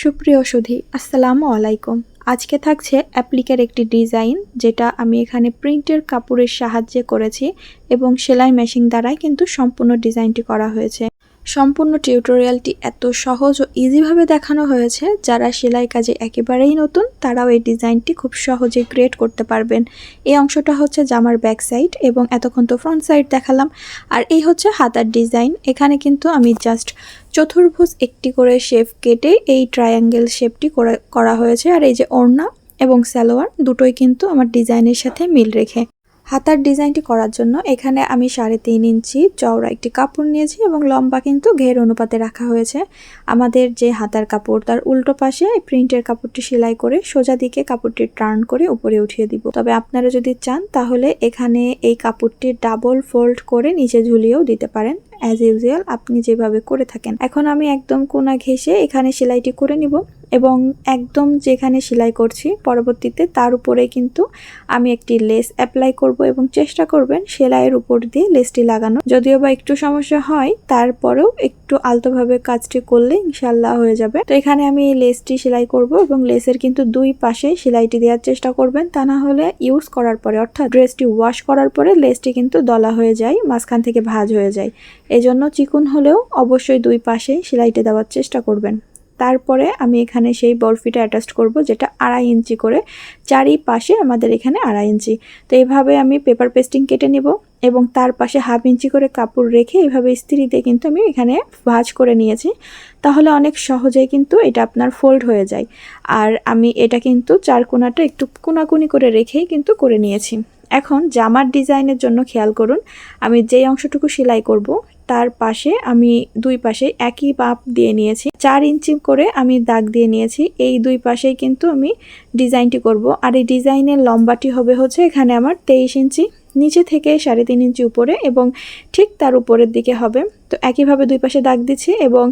সুপ্রিয় সুধি, আসসালামু আলাইকুম। আজকে থাকছে অ্যাপ্লিকের একটি ডিজাইন, যেটা আমি এখানে প্রিন্টের কাপড়ের সাহায্যে করেছি এবং সেলাই মেশিন দ্বারাই কিন্তু সম্পূর্ণ ডিজাইনটি করা হয়েছে। সম্পূর্ণ টিউটোরিয়ালটি এত সহজ ও ইজিভাবে দেখানো হয়েছে, যারা সেলাই কাজে একেবারেই নতুন, তারাও এই ডিজাইনটি খুব সহজে ক্রিয়েট করতে পারবেন। এই অংশটা হচ্ছে জামার ব্যাক সাইড এবং এতক্ষণ তো ফ্রন্ট সাইড দেখালাম। আর এই হচ্ছে হাতার ডিজাইন এখানে কিন্তু আমি জাস্ট চতুর্ভুজ একটি করে শেপ কেটে এই ট্রায়াঙ্গেল শেপটি করা হয়েছে। আর এই যে ওড়না এবং সালোয়ার, দুটোই কিন্তু আমার ডিজাইনের সাথে মিল রেখে। হাতার ডিজাইনটি করার জন্য এখানে আমি সাড়ে তিন ইঞ্চি চওড়া একটি কাপড় নিয়েছি এবং লম্বা কিন্তু ঘের অনুপাতে রাখা হয়েছে। আমাদের যে হাতার কাপড়, তার উল্টো পাশে প্রিন্টের কাপড়টি সেলাই করে সোজা দিকে কাপড়টি টার্ন করে উপরে উঠিয়ে দিব। তবে আপনারা যদি চান, তাহলে এখানে এই কাপড়টি ডাবল ফোল্ড করে নিচে ঝুলিয়েও দিতে পারেন। অ্যাজ ইউজুয়াল আপনি যেভাবে করে থাকেন। এখন আমি একদম কোনা ঘেসে এখানে সেলাইটি করে নিব। এবং একদম যেখানে সেলাই করছি, পরবর্তীতে তার উপরে কিন্তু আমি একটি লেস অ্যাপ্লাই করব এবং চেষ্টা করবেন সেলাইয়ের উপর দিয়ে লেসটি লাগানো। যদিও বা একটু সমস্যা হয়, তারপরেও একটু আলতোভাবে কাজটি করলে ইনশাল্লাহ হয়ে যাবে। তো এখানে আমি এই লেসটি সেলাই করব এবং লেসের কিন্তু দুই পাশে সেলাইটি দেওয়ার চেষ্টা করবেন। তা না হলে ইউজ করার পরে, অর্থাৎ ড্রেসটি ওয়াশ করার পরে লেসটি কিন্তু দলা হয়ে যায়, মাঝখান থেকে ভাজ হয়ে যায়। এজন্য চিকুন হলেও অবশ্যই দুই পাশে সেলাইটি দেওয়ার চেষ্টা করবেন। তারপরে আমি এখানে সেই বরফিটা অ্যাটাচ করব, যেটা আড়াই ইঞ্চি করে। চারি পাশে আমাদের এখানে আড়াই ইঞ্চি। তো এইভাবে আমি পেপার পেস্টিং কেটে নেব এবং তার পাশে হাফ ইঞ্চি করে কাপড় রেখে এইভাবে ইস্ত্রি দিয়ে কিন্তু আমি এখানে ভাজ করে নিয়েছি। তাহলে অনেক সহজেই কিন্তু এটা আপনার ফোল্ড হয়ে যায়। আর আমি এটা কিন্তু চার কোনাটা একটু কোনাকুনি করে রেখেই কিন্তু করে নিয়েছি। এখন জামার ডিজাইনের জন্য খেয়াল করুন। আমি যেই অংশটুকু সেলাই করব, তার পাশে আমি দুই পাশে একই মাপ দিয়ে নিয়েছি। চার ইঞ্চি করে আমি দাগ দিয়ে নিয়েছি। এই দুই পাশেই কিন্তু আমি ডিজাইনটি করব। আর এই ডিজাইনের লম্বাটি হবে হচ্ছে এখানে আমার তেইশ ইঞ্চি, নিচে থেকে সাড়ে তিন ইঞ্চি উপরে এবং ঠিক তার উপরের দিকে হবে। তো একইভাবে দুই পাশে দাগ দিচ্ছি এবং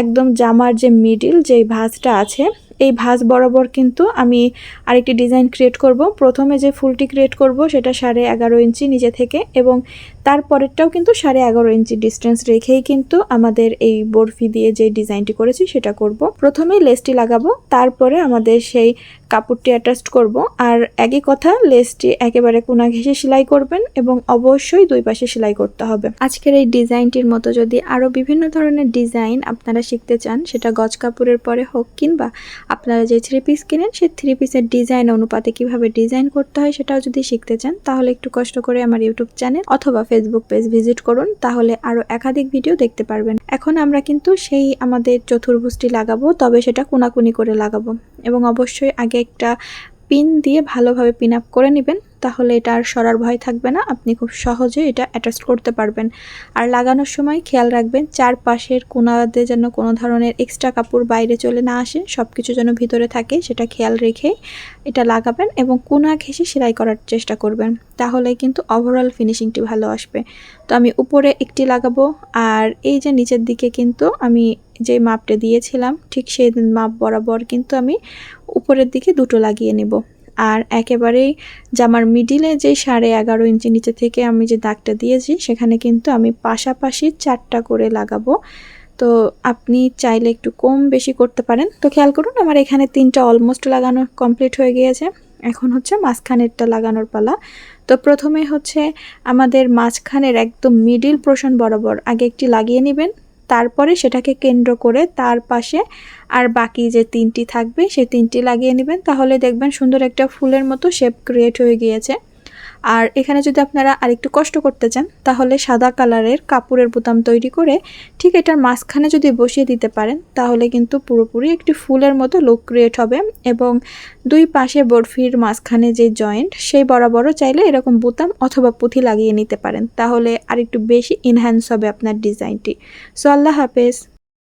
একদম জামার যে মিডিল যে ভাঁজটা আছে এই ভাঁজ বরাবর কিন্তু আমি আরেকটি ডিজাইন ক্রিয়েট করব। প্রথমে যে ফুলটি ক্রিয়েট করব সেটা সাড়ে এগারো ইঞ্চি নিচে থেকে এবং তারপরেরটাও কিন্তু সাড়ে এগারো ইঞ্চি ডিস্টেন্স রেখেই কিন্তু আমাদের এই বরফি দিয়ে যে ডিজাইনটি করেছি সেটা করব। প্রথমেই লেসটি লাগাবো, তারপরে আমাদের সেই কাপড়টি অ্যাটাচ করব। আর একই কথা লেসটি একেবারে কোনা ঘেঁষে সেলাই করবেন এবং অবশ্যই দুই পাশে সেলাই করতে হবে। আজকের এই ডিজাইনটির মতো যদি আরও বিভিন্ন ধরনের ডিজাইন আপনারা শিখতে চান, সেটা গজ কাপড়ের পরে হোক কিংবা আপনারা যে থ্রি পিস কিনেন সেই থ্রি পিসের ডিজাইন অনুপাতে কীভাবে ডিজাইন করতে হয় সেটাও যদি শিখতে চান, তাহলে একটু কষ্ট করে আমার ইউটিউব চ্যানেল অথবা ফেসবুক পেজ ভিজিট করুন, তাহলে আরও একাধিক ভিডিও দেখতে পারবেন। এখন আমরা কিন্তু সেই আমাদের চতুর্ভুজটি লাগাবো, তবে সেটা কোনাকুনি করে লাগাবো। এবং অবশ্যই আগে একটা পিন দিয়ে ভালোভাবে পিন আপ করে নেবেন তাহলে এটা আর সরার ভয় থাকবে না। আপনি খুব সহজে এটা অ্যাটাচ করতে পারবেন। আর লাগানোর সময় খেয়াল রাখবেন, চারপাশের কোনাতে যেন কোনো ধরনের এক্সট্রা কাপড় বাইরে চলে না আসে সব কিছু যেন ভিতরে থাকে, সেটা খেয়াল রেখে এটা লাগাবেন এবং কোনা ঘেঁষে সেলাই করার চেষ্টা করবেন। তাহলে কিন্তু ওভারঅল ফিনিশিংটি ভালো আসবে। তো আমি উপরে একটি লাগাবো আর এই যে নিচের দিকে কিন্তু আমি যে মাপটা দিয়েছিলাম, ঠিক সেই মাপ বরাবর কিন্তু আমি উপরের দিকে দুটো লাগিয়ে নেব। আর একেবারেই জামার মিডিলে যে সাড়ে এগারো ইঞ্চি নিচে থেকে আমি যে দাগটা দিয়েছি, সেখানে কিন্তু আমি পাশাপাশি চারটা করে লাগাবো। তো আপনি চাইলে একটু কম বেশি করতে পারেন। তো খেয়াল করুন, আমার এখানে তিনটা অলমোস্ট লাগানো কমপ্লিট হয়ে গিয়েছে। এখন হচ্ছে মাঝখানেরটা লাগানোর পালা। তো প্রথমে হচ্ছে আমাদের মাঝখানের একদম মিডিল পোর্শন বরাবর আগে একটি লাগিয়ে নেবেন। তারপরে সেটাকে কেন্দ্র করে তার পাশে আর বাকি যে তিনটি থাকবে, সেই তিনটি লাগিয়ে নেবেন। তাহলে দেখবেন সুন্দর একটা ফুলের মতো শেপ ক্রিয়েট হয়ে গিয়েছে। আর এখানে যদি আপনারা আরেকটু কষ্ট করতে চান, তাহলে সাদা কালারের কাপড়ের বোতাম তৈরি করে ঠিক এটার মাঝখানে যদি বসিয়ে দিতে পারেন, তাহলে কিন্তু পুরোপুরি একটি ফুলের মতো লুক ক্রিয়েট হবে এবং দুই পাশে বরফির মাঝখানে যে জয়েন্ট সেই বরাবরও চাইলে এরকম বোতাম অথবা পুঁথি লাগিয়ে নিতে পারেন। তাহলে আরেকটু বেশি ইনহ্যান্স হবে আপনার ডিজাইনটি সো আল্লাহ হাফেজ।